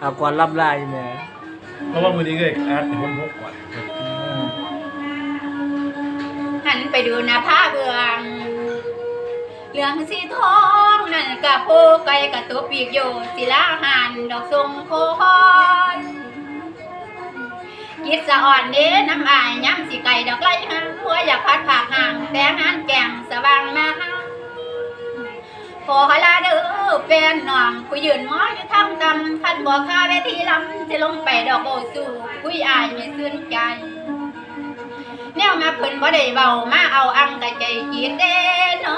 เอาก่อนรับลายแม่เพราะว่ามือนี้ก็อาร์ตผมพกก่อนหันไปดูหน้าผ้าเบืองเหลืองสีทองนั่นกับโพไก่กับตัวปีกโยศิลาหันดอกทรงโคอยกิดสะอ่อนเด้น้ำอายย้ำสีไก่ดอกไล่หางหัวอยากพัดผากห่างแต่งานแก่งสว่างมาหาขอลาเด้อ แฟนน้องผู้ยืนหมออยู่ทางตำคันบอกข้าเวทีลำจะลงไปดอกโบสู่คุยอายไม่ซื่นใจแนวมาเพิ่นบ่ได้เบามาเอาอังกะใจกีดเด้เนา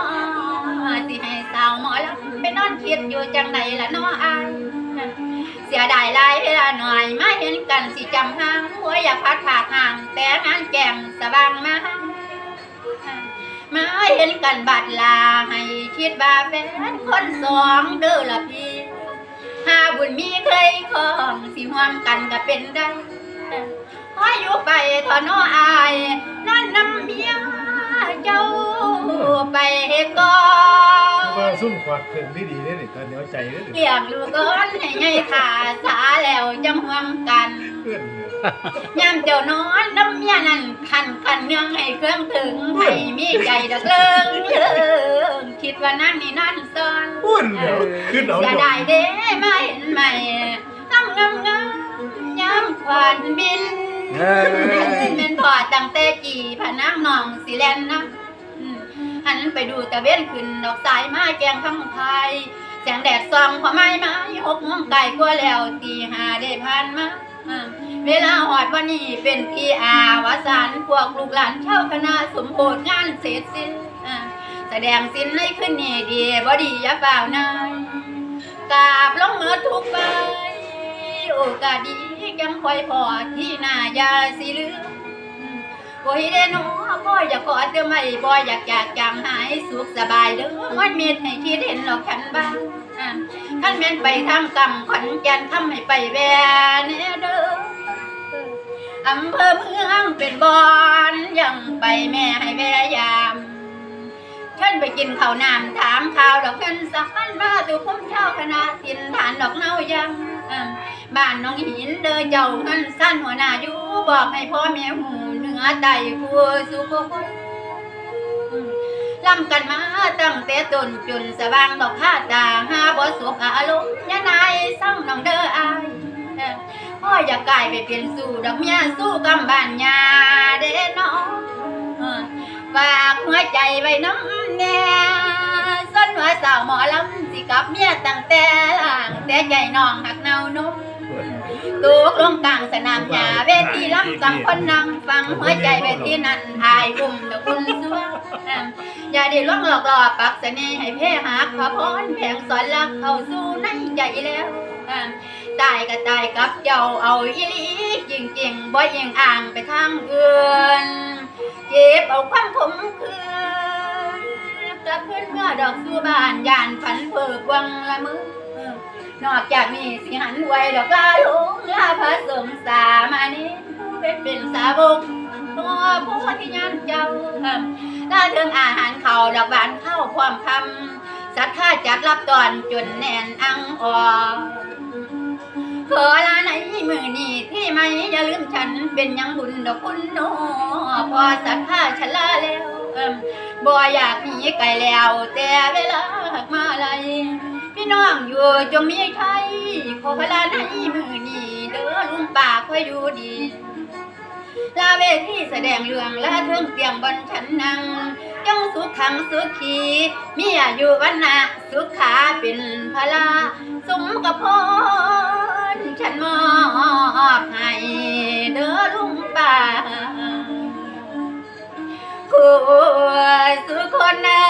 ะสิให้สาวหมอลำไปนอนคิดอยู่จังใดล่ะนาะอายเสียดายลายเวลาหน่อยมาเห็นกันสิจำห่างหัวอยากพัดผากห่างแต่งานแก่งสว่างมามาเห็ นกันบัดลาให้คิดว่าเป็นคนสองเด้อละพี่หาบุญมีเคยของสิห่วมกันก็เป็นได้ขออยู่ไปทอนออายนั่นนำเมียเจ้าไปก่อน ซุ่มขวดเพิ่งดีๆเนี่ยนี่ตอนเหนียวใจเนี่ยเลี้ยงลูกก้อนให้ใหญ่ขาสาแล้วจังห่วมกันเพื่อนเนี่ยยามเจ้านอนน้ำเมียนั่นคันคันเนืองให้เครื่องถึงให้มีใจดักเลิงเลิงคิดว่านั่นนี่นั่นซ่อนพูดเดี๋ยวขึ้นเอาจะเดี๋ยวได้เด้มาเห็นใหม่งามงามงามยามควันบินเอ้ยเป็นพอตั้งแต่จีผนังหนองสิแลนนะอืม หันไปดูตะเว้นขึ้นดอกสายม้แกงข้างไทยแสงแดดส่องพอไม้ไม้หกโมงไก่กว่าแล้วตีหาได้ผ่านมาเวลาหอดวันนี้เป็นพี่อาวสานพวกลูกหลานเช่าคณะสมโภชงานเสร็จสิ้นอ่าแสดงสิ้นให้ขึ้นนี่ดีบ่ดียาเปล่านายกราบลงมือทุกใบโอกาสดียังคอยพอที่นายาสิลืม บ่ให้ได้หนูบ่อยากกอดเด้อไม่บ่อยากจากจางหายสุขสบายเด้อมันมีให้คิดเห็นหรอกฉันบ้างอ่าคันแม่นไปทางกำขอนแก่นทำให้ไปแวนเด้ออำเภอเมืองเป็นบอนยังไปแม่ให้แว่ยามฉันไปกินข้าวน้ำถามข่าวดอกเงินสักพันมาตุพุ่มเช่าคณะกินฐานดอกเน่ายังบ้านน้องหินเด้อเจ้าเงินสั้นหัวหน้าอยู่บอกให้พ่อแม่หู นือไตผัวสุขคตอืมลำกันมาตั้งแต่ต้นจนสว่างดอกข้าตาหาบ่สุขอารมณ์ยานายซ้ำน้องเด้ออายเอ้อพ่ออยากกลายไปเป็นสู่ดอกเมียสู้กำบานยาเด้น้องฝากหัวใจไว้น้ำแน่ส้นหัวสาวหมอลำสิกับเมียตั้งแต่ล่างแต่ใจน้องหักเนานุ่ม ตูกลงกลางสนามหญ้าเวทีลำกำคนนั่งฟังหัวใจเวทีนั้นอายอุ้มดอกคุณสวงอย่าได้ล่วงหลอกหลอกปักเสน่ห์ให้เพ่หักขอพรแผงสอนรักเข้าสู่ในใจแล้วตายก็ตายกับเจ้าเอาอีลีจริงๆบ่ยิงอ่างไปทางอื่นเก็บเอาความขมคืนกลับขึ้นเมื่อดอกสู่บ้านยานฝันเพิกวังละมือ นอกจากนี้สิหันไว้ดอกลาหลงลาพระสงฆ์สามานี้เป็นเป็นสาวกตัวผู้ที่ยานเจ้าเออลาถึงอาหารเขาดอกบานเข้าความคำศรัทธาจัดรับตอนจนแน่นอังออขอลาในมือนี้ที่ไม่อย่าลืมฉันเป็นยังบุญดอกคุณโนพอสัทธาฉันลาแล้วบ่อยากหนีไกลแล้ว แต่เวลามาไหล พี่น้องอยู่จงมีใครขอพลาในมือนี้เด้อลุงป่าคอยอยู่ดี ลาเวทีแสดงเรื่องลาเทิงเตียงบนฉันนั่งจงสุขขังสุขีมีอายุวันนะสุขาเป็นพลาสมกับพรฉันมอบให้เด้อลุงป่าคู่สุคนเอ้